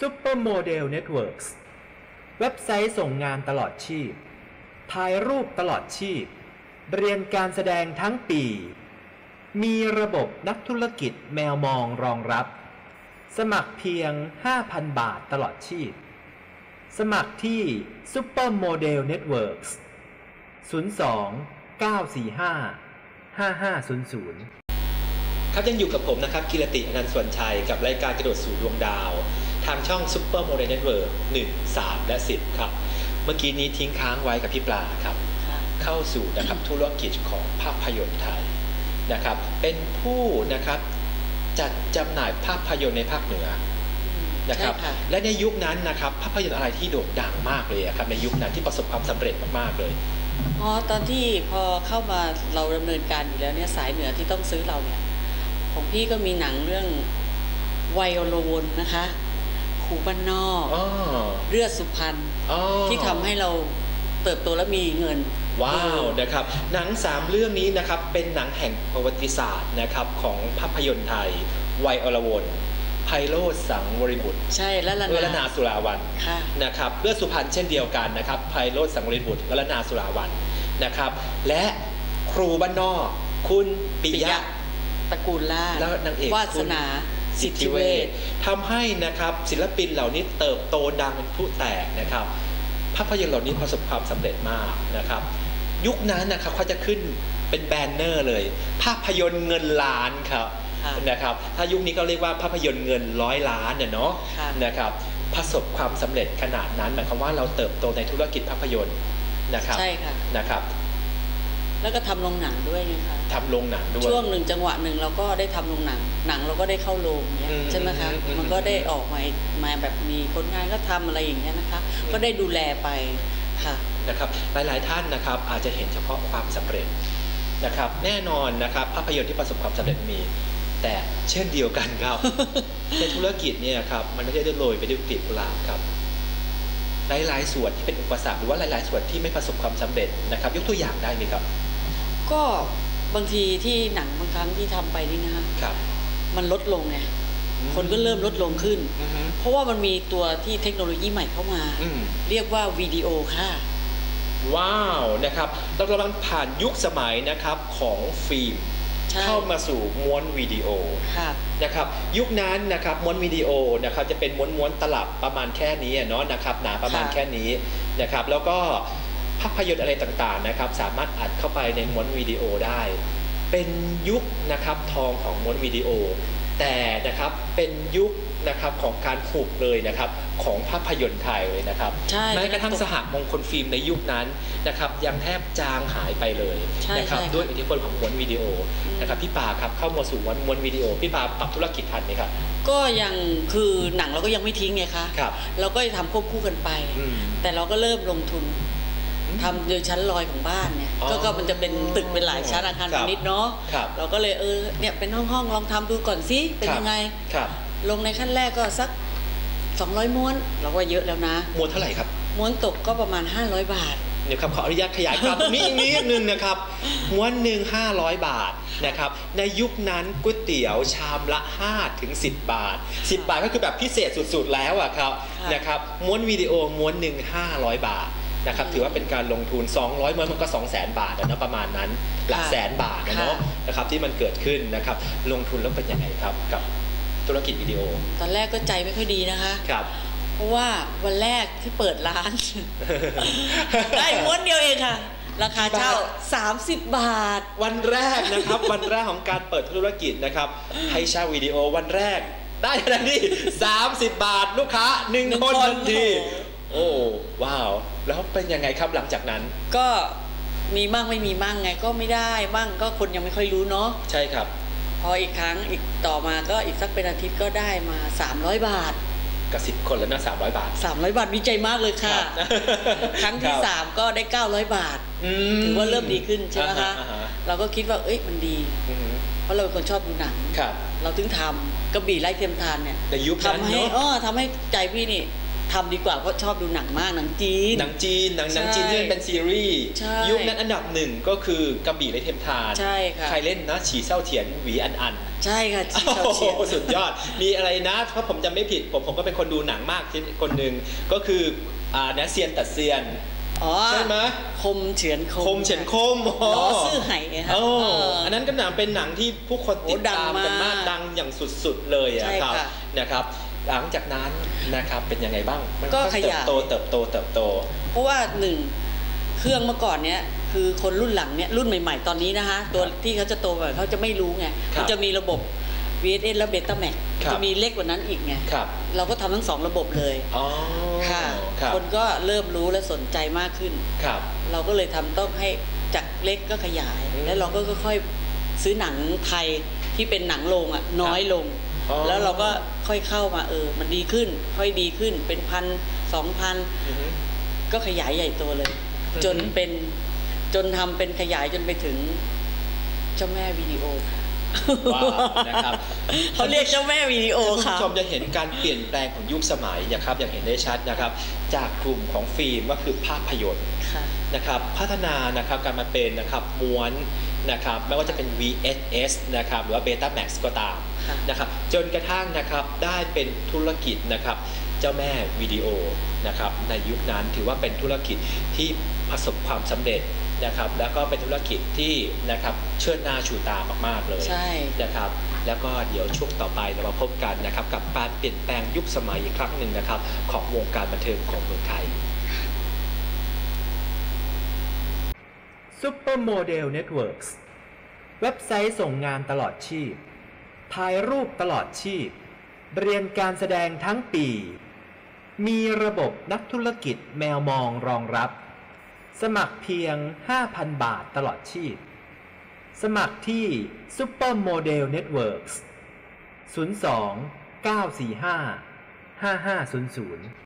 Supermodel Networks เว็บไซต์ส่งงานตลอดชีพ ถ่ายรูปตลอดชีพ เรียนการแสดงทั้งปี มีระบบนักธุรกิจแมวมองรองรับ สมัครเพียง 5,000 บาทตลอดชีพ สมัครที่ Supermodel Networks 02 945 5500 ครับยังอยู่กับผมนะครับกิรติอนันต์ส่วนชัย กับรายการกระโดดสู่ดวงดาว ทางช่อง Super Model Network 1 3 และ 10 ครับ เมื่อกี้นี้ทิ้งค้างไว้กับพี่ปลาครับ เข้าสู่นะครับธุรกิจของภาพยนตร์ไทยนะครับ เป็นผู้นะครับจัดจำหน่ายภาพยนตร์ในภาคเหนือนะครับใช่ค่ะและในยุคนั้นนะครับภาพยนตร์อะไรที่โด่งดังมากเลยอะครับในยุคนั้นที่ประสบความสำเร็จมากๆเลยอ๋อตอนที่พอเข้ามาเราดำเนินการอยู่แล้วเนี่ยสายเหนือที่ต้องซื้อเราเนี่ยของพี่ก็มีหนังเรื่องไวโอโลวนนะคะ ครูบ้านนอกอ๋อเลือดสุพรรณอ๋อที่ทำให้เราเติบโตและมีเงิน ว้าวนะครับหนังสามเรื่องนี้นะครับเป็นหนังแห่งประวัติศาสตร์นะครับของภาพยนตร์ไทยไวยอรวนไพโรธสังวริบุตรใช่และละเออละนานาสุราวันค่ะนะครับเลือดสุพรรณเช่นเดียวกันนะครับไพโรธสังวริบุตรและละนาสุราวันนะครับ และครูบ้านนอก คุณปิปิยะยะตระกูลล่าชแล้วนางเอกวาสนาคุณ สิทธิเวชทำให้นะครับศิลปินเหล่านี้เติบโตดังเป็นผู้แตกนะครับภาพยนตร์เหล่านี้ประสบความสำเร็จมากนะครับ ยุคนั้นนะครับเขาจะขึ้นเป็นแบนเนอร์เลย ภาพยนตร์เงินล้านครับค่ะนะครับถ้ายุคนี้ก็เรียกว่าภาพยนตร์เงินร้อยล้านเนี่ยเนาะค่ะนะครับประสบความสำเร็จขนาดนั้นหมายความว่าเราเติบโตในธุรกิจภาพยนตร์นะครับใช่ค่ะนะครับ แล้วก็ทำโรงหนังด้วยไงคะทำโรงหนังด้วยช่วงหนึ่งจังหวะหนึ่งเราก็ได้ทำโรงหนัง หนังเราก็ได้เข้าโรงเนี่ยอืมใช่ไหมคะอืมอืมมันก็ได้ออกมามาแบบมีคนงานก็ทำอะไรอย่างเงี้ยนะคะอืมก็ได้ดูแลไปค่ะนะครับหลายๆท่านนะครับอาจจะเห็นเฉพาะความสำเร็จนะครับ แน่นอนนะครับภาพยนตร์ที่ประสบความสำเร็จมีแต่เช่นเดียวกันครับในธุรกิจเนี่ยครับมันไม่ได้โรยไปด้วยกลีบกุหลาบครับหลายๆส่วนที่เป็นอุปสรรคหรือว่าหลาย ๆ ส่วนที่ไม่ประสบความสำเร็จนะครับ ยกตัวอย่างได้ไหมครับ ก็บางทีที่หนังบางครั้งที่ทำไปนี่นะคะครับมันลดลงไงคนก็เริ่มลดลงขึ้นอือฮึเพราะว่ามันมีตัวที่เทคโนโลยีใหม่เข้ามาอืมเรียกว่าวิดีโอค่ะ ว้าวนะครับเรากำลังผ่านยุคสมัยนะครับของฟิล์มใช่เข้ามาสู่ม้วนวิดีโอค่ะนะครับยุคนั้นนะครับม้วนวิดีโอนะครับจะเป็นม้วนม้วนๆตลับประมาณแค่นี้อะเนาะนะครับหนาประมาณค่ะแค่นี้นะครับแล้วก็ภาพยนตร์อะไรต่างๆนะครับ สามารถอัดเข้าไปในม้วนวิดีโอได้ เป็นยุคนะครับทองของม้วนวิดีโอ แต่นะครับเป็นยุคนะครับของการผูกเลยนะครับของภาพยนตร์ไทยเลยนะครับใช่แม้กระทั่งสหมงคลฟิล์มในยุคนั้นนะครับยังแทบจางหายไปเลยใช่นะครับใช่ค่ะด้วยอิทธิพลของม้วนวิดีโอนะครับพี่ปาครับเข้ามาสู่ม้วนม้วนวิดีโอพี่ปาปรับธุรกิจทันไหมครับก็ยังคือหนังเราก็ยังไม่ทิ้งไงคะครับเราก็จะทำควบคู่กันไปอืมแต่เราก็เริ่มลงทุน ทำโดยชั้นลอยของบ้านเนี่ยอ๋อก็ก็มันจะเป็นตึกเป็นหลายชั้นอาคารครัพาบณิชย์เนาะครับเราก็เลยเออเนี่ยเป็นห้องห้องๆลองทำดูก่อนสิเป็นครับ ยังไง ครับลงในขั้นแรกก็สัก 200 ม้วน เราก็เยอะแล้วนะม้วนเท่าไหร่ครับ ม้วนตกก็ประมาณ 500 บาท เดี๋ยวครับขออนุญาตขยายความตรงนี้อีกนิดนึงนะครับม้วนหนึ่ง500 บาทนะครับ ในยุคนั้นก๋วยเตี๋ยวชามละ5ถึง10 บาท 10 บาทก็คือแบบพิเศษสุดๆแล้วอะครับค่ะ นะครับม้วนวิดีโอม้วนหนึ่ง500 บาท นะครับอืมถือว่าเป็นการลงทุน 200ม้วนมันก็ 2 0 0 0 0 0 บาทอะเนาะประมาณนั้นหลักค่ะแสนบาทอะเนาะค่ะนะครับที่มันเกิดขึ้นนะครับลงทุนแล้วเป็นยังไงครับกับธุรกิจวิดีโอ ตอนแรกก็ใจไม่ค่อยดีนะคะครับเพราะว่าวันแรกที่เปิดร้านได้ม้วนเดียวเองค่ะราคาเช่า 30 บาท วันแรกนะครับ วันแรกของการเปิดธุรกิจนะครับ ให้เช่าวิดีโอวันแรกได้ทันที30 บาท ลูกค้าหนึ่งหนึ่งคนคนทันที โอ้ว้าว แล้วเป็นยังไงครับหลังจากนั้น ก็มีมั่งไม่มีมั่งไงก็ไม่ได้มั่งก็คนยังไม่ค่อยรู้เนาะใช่ครับ พออีกครั้งอีกต่อมาก็อีกสักเป็นอาทิตย์ก็ได้มา 300 บาทกับสิบคนแล้วนะ300บาท300บาทดีใจมากเลยค่ะรับครั้งที่บ3ก็ได้900บาทอืถือว่าเริ่มดีขึ้นใช่ไหมอ่าคะฮอ่าฮเราก็คิดว่าเอ้ยมันดีอืมเพราะเราเป็นคนชอบดูหนังครับเราถึงทำกระบี่ไล่เทียมทานเนี่ยในยุคนั้นทำให้เนอะเออทำให้ใจพี่นี่ ทำดีกว่าเพราะชอบดูหนังมากหนังจีน หนังจีนหนังหนังใช่จีนที่มันเป็นซีรีส์ใช่ยุคนั้นอันดับหนึ่งก็คือกระบี่และเทมทานใช่ค่ะใครเล่นนะฉีเศร้าเถียนหวีอันอัน ใช่ค่ะจีนโอ้เฉียนโหสุดยอด มีอะไรนะถ้าผมจำไม่ผิดผมผมก็เป็นคนดูหนังมากที่คนหนึ่งก็คืออ่านะเซียนตัดเซียนอ๋อใช่ไหมคมเฉือนคมคมเฉียนคมหลอซื่อไห่ไงคะโอ้เอออัอันนั้นก็หนังเป็นหนังที่ผู้คนติดโอ้ดังตามกันมากมากดังอย่างสุดๆเลยอะใช่ครับค่ะนะครับ หลังจากนั้นนะครับเป็นยังไงบ้างมันก็ค่อขเติยายบโตเติบโตเติบโต เพราะว่าหนึ่งเครื่องเมื่อก่อนเนี้ยคือคนรุ่นหลังเนี้ยรุ่นใหม่ๆตอนนี้นะคะตัวครับที่เขาจะโตแบบเขาจะไม่รู้ไงครับมันจะมีระบบ VSS และ Betamax ครับจะมีเล็กกว่านั้นอีกไงครับเราก็ทำทั้งสองระบบเลยอ๋อค่ะครับคนก็เริ่มรู้และสนใจมากขึ้นครับเราก็เลยทำต้องให้จากเล็กก็ขยายอืมแล้วเราก็ค่อยๆซื้อหนังไทยที่เป็นหนังโรงอะน้อยลง อ๋อ แล้วเราก็ค่อยเข้ามาเออ มันดีขึ้น ค่อยดีขึ้น เป็นพันสองพันอือฮึ ก็ขยายใหญ่โตเลย อือฮึ จนเป็นจนทำเป็นขยายจนไปถึงเจ้าแม่วิดีโอค่ะ ว้าวนะครับเขาเรียกเจ้าแม่วิดีโอท่านค่ะผู้ชมจะเห็นการเปลี่ยนแปลงของยุคสมัยนะครับอย่างเห็นได้ชัดนะครับ จากกลุ่มของฟิล์มก็คือภาพยนตร์ค่ะนะครับพัฒนานะครับการมาเป็นนะครับม้วนนะครับไม่ว่าจะเป็น VSS นะครับหรือว่า Betamax ก็ตามค่ะนะครับจนกระทั่งนะครับได้เป็นธุรกิจนะครับเจ้าแม่วิดีโอนะครับในยุคนั้นถือว่าเป็นธุรกิจที่ประสบความสำเร็จ นะครับ แล้วก็เป็นธุรกิจที่นะครับเชิดหน้าชูตามากๆเลยใช่นะครับ แล้วก็เดี๋ยวช่วงต่อไปเรามาพบกันนะครับกับการเปลี่ยนแปลงยุคสมัยอีกครั้งหนึ่งนะครับ ของวงการบันเทิงของเมืองไทย Supermodel Networks เว็บไซต์ส่งงานตลอดชีพ ถ่ายรูปตลอดชีพ เรียนการแสดงทั้งปี มีระบบนักธุรกิจแมวมองรองรับ สมัครเพียง 5,000 บาทตลอดชีพ สมัครที่ Supermodel Networks 02 945 5500